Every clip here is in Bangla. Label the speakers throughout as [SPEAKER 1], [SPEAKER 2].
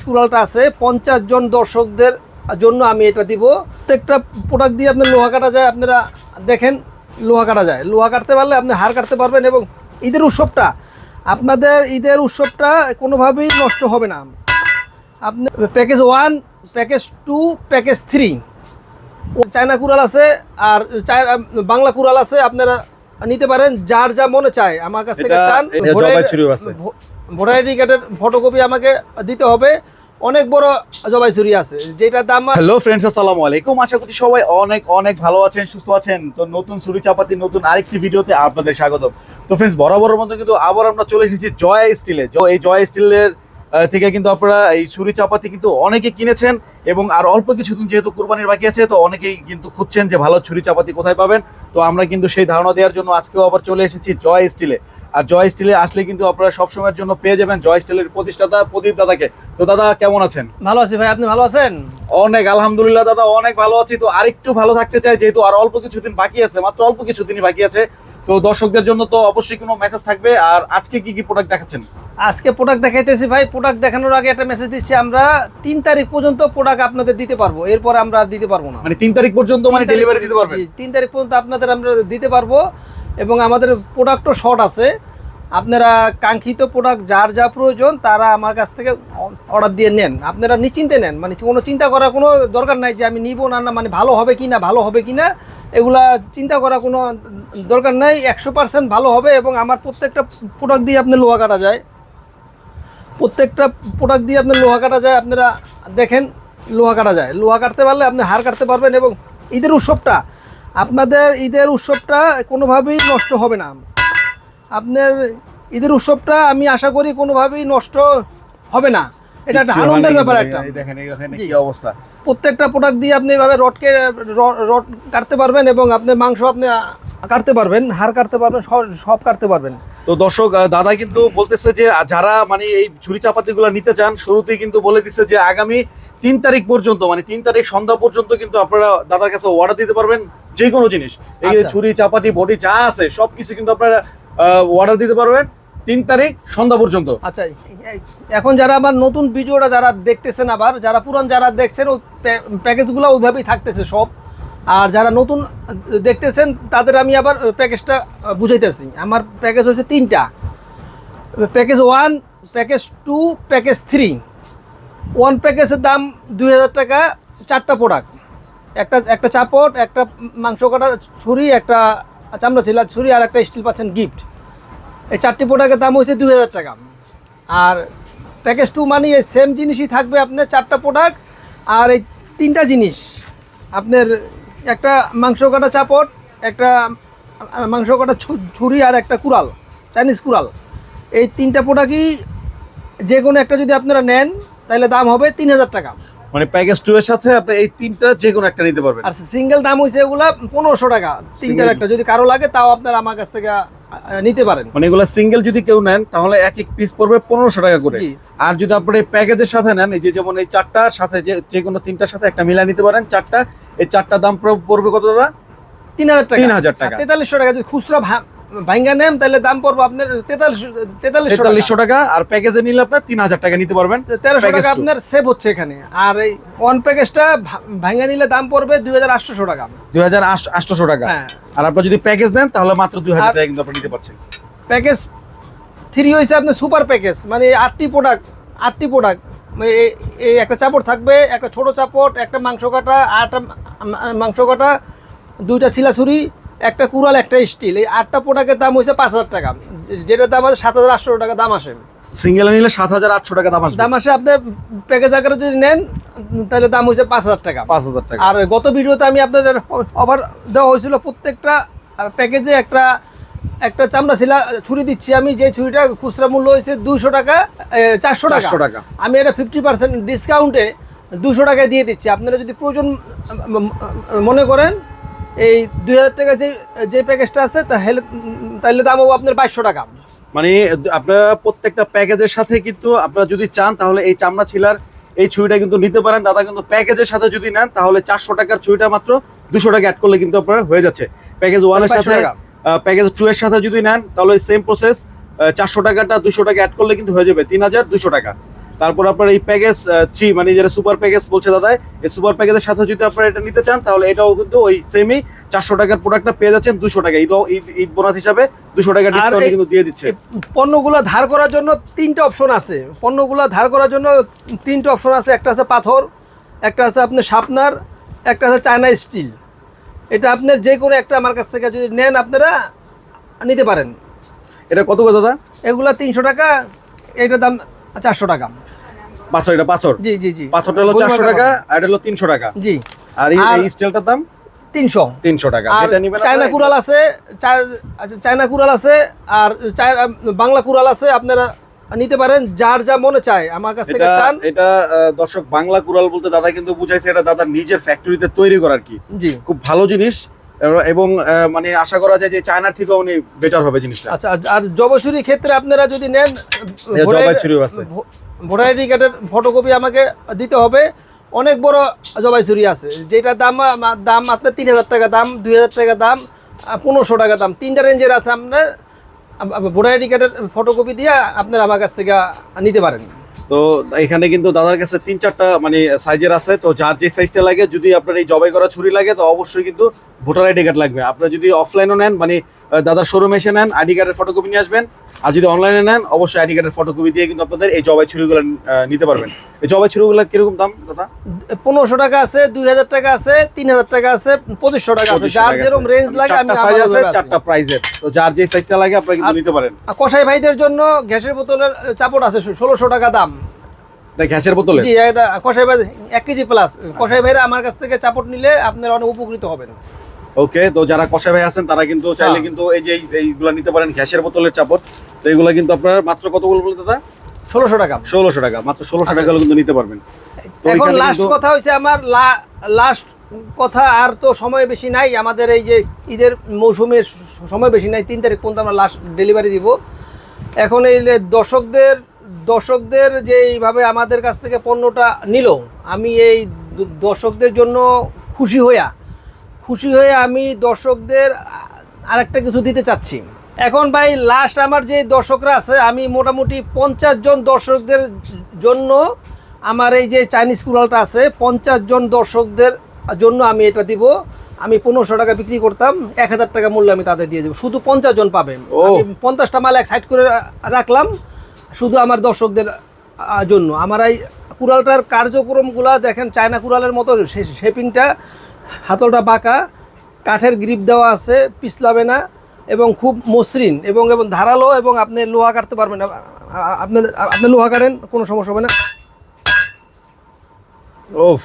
[SPEAKER 1] স্কুলটা আছে, পঞ্চাশ জন দর্শকদের জন্য আমি এটা দিব। প্রত্যেকটা প্রোডাক্ট দিয়ে আপনার লোহা কাটা যায়, আপনারা দেখেন, লোহা কাটা যায়। লোহা কাটতে পারলে আপনি হাড় কাটতে পারবেন এবং ঈদের উৎসবটা, আপনাদের ঈদের উৎসবটা কোনোভাবেই নষ্ট হবে না। আপনি package one package two package three China কুড়াল আছে, আর বাংলা কুড়াল আছে, আপনারা নিতে পারেন যার যা মনে চায়। আমার কাছ থেকে চান। ভোটার কার্ডের ফটোকপি আমাকে দিতে হবে। অনেক বড় জবাই ছুরি আছে। যেটা দাম
[SPEAKER 2] হ্যালো ফ্রেন্ডস আসসালামু আলাইকুম। আশা করি সবাই অনেক অনেক ভালো আছেন সুস্থ আছেন। তো নতুন সুরি চাপাতি নতুন আরেকটি ভিডিওতে আপনাদের স্বাগত তো ফ্রেন্ডস বরাবরের মতো কিন্তু আবার আমরা চলে এসেছি জয় স্টিলে। এই জয় স্টিলের থেকে কিন্তু আপনারা এই ছুরি চাপাতি কিন্তু অনেকে কিনেছেন এবং আর অল্প কিছুদিন যেহেতু কোরবানির বাকি আছে তো অনেকেই কিন্তু খুঁজছেন যে ভালো ছুরি চাপাতি কোথায় পাবেন। তো আমরা কিন্তু সেই ধারণা দেওয়ার জন্য আজকেও আবার চলে এসেছি জয় স্টিলে। আর জয় স্টিলে আসলে কিন্তু আপনারা সবসময়ের জন্য পেয়ে যাবেন জয় স্টিলের প্রতিষ্ঠাতা প্রদীপ দাদাকে। তো দাদা কেমন আছেন?
[SPEAKER 1] ভালো আছি ভাই আপনি ভালো আছেন?
[SPEAKER 2] অনেক আলহামদুলিল্লাহ দাদা অনেক ভালো আছি। তো আরেকটু ভালো থাকতে চাই যেহেতু আর অল্প কিছুদিন বাকি আছে মাত্র অল্প কিছুদিনই বাকি আছে। তো দর্শকদের জন্য তো অবশ্যই কোনো মেসেজ থাকবে। আর আজকে কি কি প্রোডাক্ট দেখাচ্ছেন?
[SPEAKER 1] আজকে প্রোডাক্ট দেখাইতেছি ভাই। প্রোডাক্ট দেখানোর আগে একটা মেসেজ দিচ্ছি আমরা তিন তারিখ পর্যন্ত প্রোডাক্ট আপনাদের দিতে পারব। এরপর আমরা আর দিতে পারব না।
[SPEAKER 2] মানে তিন তারিখ পর্যন্ত মানে ডেলিভারি দিতে পারবেন?
[SPEAKER 1] জি, তিন তারিখ পর্যন্ত আপনাদের আমরা দিতে পারব। এবং আমাদের প্রোডাক্টও শর্ট আছে। আপনারা কাঙ্ক্ষিত প্রোডাক্ট যার যা প্রয়োজন তারা আমার কাছ থেকে অর্ডার দিয়ে নেন। আপনারা নিশ্চিন্তে নেন। মানে কোনো চিন্তা করার কোনো দরকার নাই যে আমি নিব না না মানে ভালো হবে কি না ভালো হবে কি না এগুলা চিন্তা করা কোনো দরকার নাই, একশো পার্সেন্ট ভালো হবে এবং আমার প্রত্যেকটা প্রোডাক্ট দিয়ে আপনি লোহা কাটা যায়। প্রত্যেকটা প্রোডাক্ট দিয়ে আপনি লোহা কাটা যায়, আপনারা দেখেন লোহা কাটা যায়। লোহা কাটতে পারলে আপনি হাড় কাটতে পারবেন এবং ঈদের উৎসবটা, আপনাদের ঈদের উৎসবটা কোনোভাবেই নষ্ট হবে না। আপনার ঈদের উৎসবটা আমি আশা করি কোনোভাবেই নষ্ট হবে না। এটা একটা আনন্দের ব্যাপার একটা।
[SPEAKER 2] দেখেন এখানে কি অবস্থা।
[SPEAKER 1] প্রত্যেকটা প্রোডাক্ট দিয়ে আপনি এভাবে রডকে রড কাটতে পারবেন এবং আপনি মাংস আপনি কাটতে পারবেন হাড় কাটতে পারবেন সব- সব কাটতে পারবেন।
[SPEAKER 2] তো দর্শক দাদা কিন্তু বলতেছে যে যারা মানে এই ছুরি চাপাতিগুলো নিতে চান শুরুতেই কিন্তু বলে দিচ্ছে যে আগামী তিন তারিখ পর্যন্ত মানে তিন তারিখ সন্ধ্যা পর্যন্ত কিন্তু আপনারা দাদার কাছে অর্ডার দিতে পারবেন যে কোনো জিনিস। এই যে
[SPEAKER 1] আচ্ছা।
[SPEAKER 2] ছুরি চাপাতি বডি যা আছে সবকিছু কিন্তু আপনারা অর্ডার দিতে পারবেন। তিন তারিখ সন্ধ্যা পর্যন্ত।
[SPEAKER 1] আচ্ছা এখন যারা আমার নতুন ভিডিওটা যারা দেখতেছেন আবার, যারা পুরান যারা দেখছেন প্যা- প্যাকেজগুলো ওইভাবেই থাকতেছে সব। আর যারা নতুন দেখতেছেন, তাদের আমি আবার প্যাকেজটা বুঝাইতেছি। আমার প্যাকেজ হচ্ছে তিনটা। Package one, package two, package three. One প্যাকেজের দাম দুই হাজার টাকা, চারটা প্রোডাক্ট। একটা একটা চাপট একটা মাংস কাটা ছুরি, একটা চামড়া ছিলা ছুরি, আর একটা স্টিল পাচ্ছেন গিফট। এই চারটি প্রোডাক্টের দাম হচ্ছে দুই হাজার টাকা। আর প্যাকেজ টু মানে এই সেম জিনিসই থাকবে আপনার চারটা প্রোডাক্ট আর এই তিনটা জিনিস, আপনার একটা মাংস কাটা চাপট একটা মাংস কাটা ছুরি আর একটা কুড়াল চাইনিজ কুড়াল। এই তিনটা প্রোডাক্টই যে কোনো একটা যদি আপনারা নেন, তাহলে দাম হবে তিন হাজার টাকা।
[SPEAKER 2] মানে প্যাকেজ টু এর সাথে আপনি এই তিনটা যে কোনো একটা নিতে পারবেন।
[SPEAKER 1] আর সিঙ্গেল দাম হচ্ছে এগুলা পনেরোশো টাকা। তিনটার একটা যদি কারও লাগে তাও আপনারা আমার কাছ থেকে নিতে পারেন।
[SPEAKER 2] মানে এগুলা সিঙ্গেল যদি কেউ নেন তাহলে এক এক পিস পড়বে পনেরোশো টাকা করে। আর যদি আপনি প্যাকেজের সাথে নেন এই যে যেমন এই চারটার সাথে যে যে কোনো তিনটার সাথে একটা মিলা নিতে পারেন চারটা এই চারটা দাম পড়বে কত দাদা?
[SPEAKER 1] তিন হাজার টাকা।
[SPEAKER 2] 3,000 টাকা।
[SPEAKER 1] তেতাল্লিশশো টাকা যদি খুচরা ভাঙ্গা নেন তাহলে দাম পড়বে আপনার তেতাল্লিশ তেতাল্লিশশো
[SPEAKER 2] টাকা। আর প্যাকেজে নিলে আপনার তিন হাজার টাকা নিতে পারবেন।
[SPEAKER 1] তেরোশো টাকা আপনার সেভ হচ্ছে এখানে। আর এই ওয়ান প্যাকেজটা ভাঙ্গা নিলে দাম পড়বে দুই হাজার আটশোশো টাকা।
[SPEAKER 2] দুই হাজার আটশোশো টাকা।
[SPEAKER 1] হ্যাঁ।
[SPEAKER 2] আর আপনার যদি প্যাকেজ নেন তাহলে মাত্র দুই হাজার টাকা কিন্তু আপনি নিতে পারছেন।
[SPEAKER 1] প্যাকেজ থ্রি হয়েছে আপনার সুপার প্যাকেজ মানে আটটি প্রোডাক্ট আটটি প্রোডাক্ট এই একটা চাপড় থাকবে একটা ছোট চাপড় একটা মাংস কাটা মা- মাংস কাটা দুইটা ছিলাছুরি একটা কুড়াল একটা স্টিল এই আটটা প্রোডাক্টের দাম হয়েছে পাঁচ হাজার টাকা। যেটার দাম আছে সাত হাজার আটশো টাকা দাম আসে।
[SPEAKER 2] সিঙ্গেল নিলে সাত হাজার আটশো টাকা দাম আসে
[SPEAKER 1] দাম আসে আপনি প্যাকেজ আকারে যদি নেন তাহলে দাম হয়েছে পাঁচ হাজার টাকা।
[SPEAKER 2] পাঁচ হাজার টাকা।
[SPEAKER 1] আর গত ভিডিওতে আমি আপনাদের অফার দেওয়া হয়েছিল প্রত্যেকটা প্যাকেজে একটা একটা চামড়া ছিলা ছুরি দিচ্ছি আমি যে ছুরিটা খুচরা মূল্য হয়েছে দুইশো টাকা চারশো টাকা।
[SPEAKER 2] টাকা।
[SPEAKER 1] আমি এটা ফিফটি পার্সেন্ট ডিসকাউন্টে দুশো টাকায় দিয়ে দিচ্ছি। আপনারা যদি প্রয়োজন মনে করেন এই দুই হাজার টাকা যে যে প্যাকেজটা আছে তাহলে তাহলে দাম হবে আপনার বাইশশো টাকা।
[SPEAKER 2] মানে আপনারা প্রত্যেকটা প্যাকেজের সাথে কিন্তু আপনারা যদি চান তাহলে এই চামড়া ছিলার এই ছুরিটা কিন্তু নিতে পারেন। দাদা কিন্তু প্যাকেজের সাথে যদি নেন তাহলে চারশো টাকার ছুরিটা মাত্র দুশো টাকা অ্যাড করলে কিন্তু আপনার হয়ে যাচ্ছে। প্যাকেজ ওয়ানের
[SPEAKER 1] 500
[SPEAKER 2] সাথে। প্যাকেজ টু এর সাথে যদি নেন তাহলে সেম প্রসেস চারশো টাকাটা দুশো টাকা অ্যাড করলে কিন্তু হয়ে যাবে তিন হাজার দুশো টাকা। তারপর আপনার এই প্যাকেজ থ্রি মানে যেটা সুপার প্যাকেজ বলছে দাদা এই সুপার প্যাকেজের সাথে যদি আপনারা এটা নিতে চান তাহলে এটাও কিন্তু ওই সেমই চারশো টাকার প্রোডাক্টটা পেয়ে যাচ্ছেন দুশো টাকা ঈদ ঈদ ঈদ বোনাস হিসাবে দুশো টাকা ডিসকাউন্ট কিন্তু দিয়ে দিচ্ছে।
[SPEAKER 1] পণ্যগুলো ধার করার জন্য তিনটা অপশন আছে। পণ্যগুলো ধার করার জন্য তিনটা অপশন আছে। একটা আছে পাথর একটা আছে আপনার শাপনার একটা আছে চায়না স্টিল এটা আপনার যে কোনো একটা আমার কাছ থেকে যদি নেন আপনারা নিতে পারেন।
[SPEAKER 2] এটা কত দাদা?
[SPEAKER 1] এগুলা তিনশো টাকা এটার দাম চারশো টাকা।
[SPEAKER 2] পাথর এটা পাথর?
[SPEAKER 1] জি জি জি।
[SPEAKER 2] পাথরটা হলো চারশো। টাকা আর এটা হলো তিনশো টাকা।
[SPEAKER 1] জি।
[SPEAKER 2] আর এই- স্টিলটার দাম?
[SPEAKER 1] তিনশো।
[SPEAKER 2] তিনশো টাকা।
[SPEAKER 1] চায়না কুড়াল আছে আচ্ছা, চায়না কুড়াল আছে আর বাংলা কুড়াল আছে আপনারা নিতে পারেন যার যা মনে চায়। আমার কাছ থেকে চান।
[SPEAKER 2] এটা দর্শক বাংলা কুড়াল বলতে দাদা কিন্তু বুঝাইছে এটা দাদা নিজের ফ্যাক্টরিতে তৈরি করার কি।
[SPEAKER 1] জি।
[SPEAKER 2] খুব ভালো জিনিস। এবং মানে আশা করা যায় যে চায়নার থেকেও উনি বেটার হবে জিনিসটা।
[SPEAKER 1] আচ্ছা আর- আর ক্ষেত্রে আপনারা যদি নেন। ভোটার কার্ডের ফটোকপি আমাকে দিতে হবে। অনেক বড় জবাইছুরি আছে যেটা দাম দাম আপনার তিন হাজার টাকা দাম দুই হাজার টাকা দাম পনেরোশো টাকা দাম। তিনটা রেঞ্জের আছে আপনার। ভোটার আইডি কার্ডের ফটোকপি দিয়ে আপনারা আমার কাছ থেকে নিতে পারেন।
[SPEAKER 2] তো এখানে কিন্তু দাদার কাছে তিন চারটা মানে সাইজের আছে। তো যার যে সাইজটা লাগে, যদি আপনার এই জবাই করা ছুরি লাগে, তো অবশ্যই কিন্তু ভোটার আইডি কার্ড লাগবে। আপনার যদি অফলাইনও নেন মানে দাদার শোরুমে এসে নেন আইডি কার্ডের ফটোকপি নিয়ে আসবেন। আর যদি অনলাইনে নেন অবশ্যই আইডি কার্ডের ফটোকপি দিয়ে কিন্তু আপনাদের এই জবাই ছুরিগুলো নিতে পারবেন। এই জবাই ছুরিগুলো কীরকম দাম দাদা?
[SPEAKER 1] পনেরোশো টাকা আছে দুই হাজার টাকা আছে তিন হাজার টাকা আছে পঁচিশশো টাকা আছে। যার যেরকম রেঞ্জ লাগে আমি
[SPEAKER 2] সাইজ আছে চারটা প্রাইজের তো যার যে সাইজটা লাগে আপনারা কিন্তু নিতে পারেন।
[SPEAKER 1] আর কসাই ভাইদের জন্য গ্যাসের বোতলের চাপড় আছে ষোলোশো টাকা দাম।
[SPEAKER 2] গ্যাসের বোতলে?
[SPEAKER 1] জি এটা কসাই ভাই এক কেজি প্লাস কসাই ভাইরা আমার কাছ থেকে চাপড় নিলে আপনারা অনেক উপকৃত হবেন।
[SPEAKER 2] ওকে তো যারা কষা ভাই আছেন তারা কিন্তু চাইলে
[SPEAKER 1] হ্যাঁ।
[SPEAKER 2] কিন্তু এই যে এই- এইগুলা নিতে পারেন গ্যাসের বোতলের চাপড়। তো এগুলা কিন্তু আপনার মাত্র কতগুলো বলে দাদা?
[SPEAKER 1] ষোলোশো টাকা।
[SPEAKER 2] ষোলোশো টাকা মাত্র ষোলোশো
[SPEAKER 1] আচ্ছা।
[SPEAKER 2] টাকা কিন্তু নিতে পারবেন।
[SPEAKER 1] এখন লাস্ট কথা হয়েছে আমার লাস্ট কথা আর তো সময় বেশি নাই। আমাদের এই যে ঈদের মৌসুমের সময় বেশি নাই তিন তারিখ পর্যন্ত আমরা লাস্ট ডেলিভারি দিব। এখন এই দর্শকদের দর্শকদের যে এইভাবে আমাদের কাছ থেকে পণ্যটা নিল আমি এই দর্শকদের জন্য খুশি হইয়া খুশি হয়ে আমি দর্শকদের আরেকটা কিছু দিতে চাচ্ছি। এখন ভাই লাস্ট আমার যে দর্শকরা আছে আমি মোটামুটি পঞ্চাশ জন দর্শকদের জন্য আমার এই যে চাইনিজ কুড়ালটা আছে পঞ্চাশ জন দর্শকদের জন্য আমি এটা দিব। আমি পনেরোশো টাকা বিক্রি করতাম এক হাজার টাকা মূল্য আমি তাদের দিয়ে দেবো। শুধু পঞ্চাশ জন পাবেন।
[SPEAKER 2] ও।
[SPEAKER 1] পঞ্চাশটা মাল এক সাইড করে রাখলাম শুধু আমার দর্শকদের জন্য। আমার এই কুড়ালটার কার্যক্রমগুলা দেখেন চায়না কুড়ালের মতো শেপিংটা হাতলটা বাঁকা কাঠের গ্রিপ দেওয়া আছে পিছলাবে না এবং খুব মসৃণ এবং এবং ধারালো এবং আপনি লোহা কাটতে পারবেন। না আপনি আপনি লোহা কাটেন কোনো সমস্যা হবে না।
[SPEAKER 2] ওফ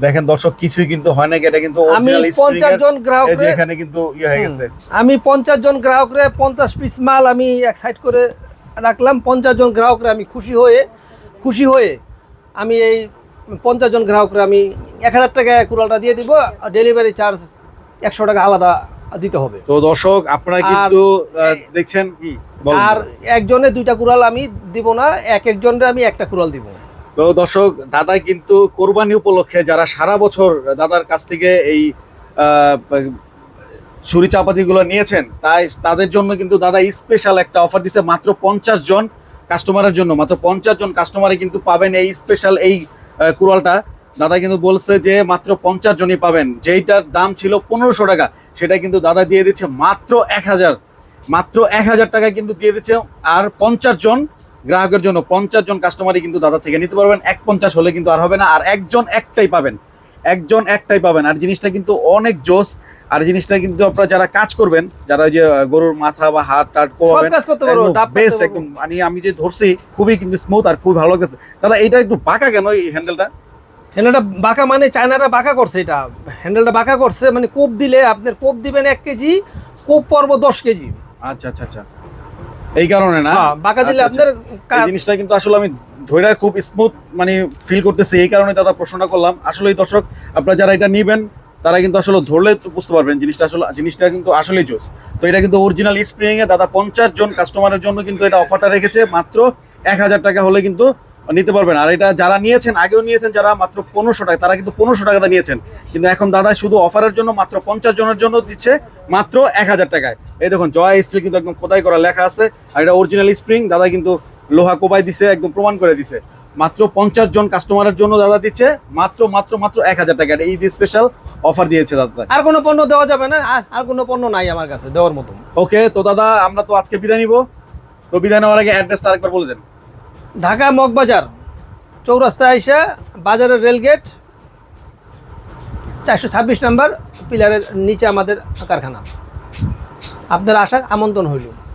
[SPEAKER 2] দেখেন দর্শক কিছুই কিন্তু হয় না এটা কিন্তু
[SPEAKER 1] আমি
[SPEAKER 2] original spring
[SPEAKER 1] পঞ্চাশ
[SPEAKER 2] এর-
[SPEAKER 1] জন
[SPEAKER 2] এই যে এখানে কিন্তু ইয়ে হয়ে গেছে।
[SPEAKER 1] আমি পঞ্চাশ জন গ্রাহকরে পঞ্চাশ পিস মাল আমি এক সাইড করে রাখলাম। পঞ্চাশ জন গ্রাহকরে আমি খুশি হয়ে খুশি হয়ে আমি এই পঞ্চাশ জন গ্রাহকরে আমি এক হাজার টাকায় কুড়ালটা দিয়ে দিব ডেলিভারি চার্জ একশো টাকা আলাদা দিতে হবে।
[SPEAKER 2] তো দর্শক আপনারা কিন্তু দেখছেন
[SPEAKER 1] আর একজনে দুইটা কুড়াল আমি দিব না এক একজনের আমি একটা কুড়াল দিব।
[SPEAKER 2] তো দর্শক দাদা কিন্তু কোরবানি উপলক্ষে যারা সারা বছর দাদার কাছ থেকে এই ছুরি চাপাতিগুলো নিয়েছেন তাই তাদের জন্য কিন্তু দাদা স্পেশাল একটা অফার দিছে মাত্র পঞ্চাশ জন কাস্টমারের জন্য মাত্র পঞ্চাশ জন কাস্টমারে কিন্তু পাবেন এই স্পেশাল এই কুড়ালটা। দাদা কিন্তু বলছে যে মাত্র পঞ্চাশ জনই পাবেন। যেইটার দাম ছিল পনেরোশো টাকা, সেটা কিন্তু দাদা দিয়ে দিচ্ছে মাত্র এক হাজার। মাত্র এক হাজার টাকা কিন্তু দিয়ে দিচ্ছে। আর পঞ্চাশ জন গ্রাহকের জন্য, পঞ্চাশ জন কাস্টমারই কিন্তু দাদা থেকে নিতে পারবেন। এক পঞ্চাশ হলে কিন্তু আর হবে না, আর একজন একটাই পাবেন। একজন একটাই পাবেন। আর জিনিসটা কিন্তু অনেক জোস। আর জিনিসটা কিন্তু আপনারা যারা কাজ করবেন যারা ওই যে গরুর মাথা বা হাত টাট
[SPEAKER 1] সব কাজ করতে পারব
[SPEAKER 2] বেস্ট একদম মানে আমি যে ধরছি খুবই কিন্তু স্মুথ আর খুব ভালো লাগতেছে। দাদা এটা একটু বাঁকা কেন এই হ্যান্ডেলটা
[SPEAKER 1] হ্যান্ডেলটা বাঁকা মানে চায়নাটা বাঁকা করছে এটা। হ্যান্ডেলটা বাঁকা করছে মানে কোপ দিলে আপনার কোপ দিবেন এক কেজি কোপ পর্ব দশ কেজি।
[SPEAKER 2] আচ্ছা আচ্ছা আচ্ছা। এই কারণে না?
[SPEAKER 1] হ্যাঁ, বাঁকা দিলে
[SPEAKER 2] আচ্ছা,
[SPEAKER 1] আপনার
[SPEAKER 2] এই
[SPEAKER 1] কাজ-
[SPEAKER 2] জিনিসটা কিন্তু আসলে আমি ধৈর্য খুব স্মুথ মানে ফিল করতেছি এই কারণে দাদা প্রশ্নটা করলাম। আসলে দর্শক আপনারা যারা এটা নিবেন তারা কিন্তু আসলে ধরলে বুঝতে পারবেন জিনিসটা আসলে, জিনিসটা কিন্তু আসলেই জোস। তো এটা কিন্তু অরিজিনাল স্প্রিং এ দাদা পঞ্চাশ জন কাস্টমারের জন্য কিন্তু এটা অফারটা রেখেছে, মাত্র এক হাজার টাকা হলে কিন্তু নিতে পারবেন। আর এটা যারা নিয়েছেন, আগেও নিয়েছেন, যারা মাত্র পনেরোশো টাকা, তারা কিন্তু পনেরোশো টাকাতে নিয়েছেন। কিন্তু এখন দাদা শুধু অফারের জন্য মাত্র পঞ্চাশ জনের জন্য দিচ্ছে, মাত্র এক হাজার টাকায়। এই দেখুন, জয় স্টিল কিন্তু একদম খোদাই করা লেখা আছে। আর এটা অরিজিনাল স্প্রিং দাদা কিন্তু লোহা কোবাই দিছে, একদম প্রমাণ করে দিছে। মাত্র পঞ্চাশ জন কাস্টমারের জন্য দাদা দিচ্ছে। মাত্র মাত্র মাত্র এক হাজার টাকা। ঈদ স্পেশাল অফার দিয়েছে দাদা
[SPEAKER 1] আর কোনো পণ্য দেওয়া যাবে না? আর- কোনো পণ্য নাই আমার কাছে দেওয়ার মতো।
[SPEAKER 2] ওকে তো দাদা আমরা তো আজকে বিদায় নিব। তো বিদায় নেওয়ার আগে অ্যাড্রেসটা আরেকবার বলে দেন।
[SPEAKER 1] ঢাকা মগবাজার চৌরাস্তা আইসা বাজারের রেলগেট চারশো ছাব্বিশ নাম্বার পিলারের নিচে আমাদের কারখানা। আপনার আসার আমন্ত্রণ হইল।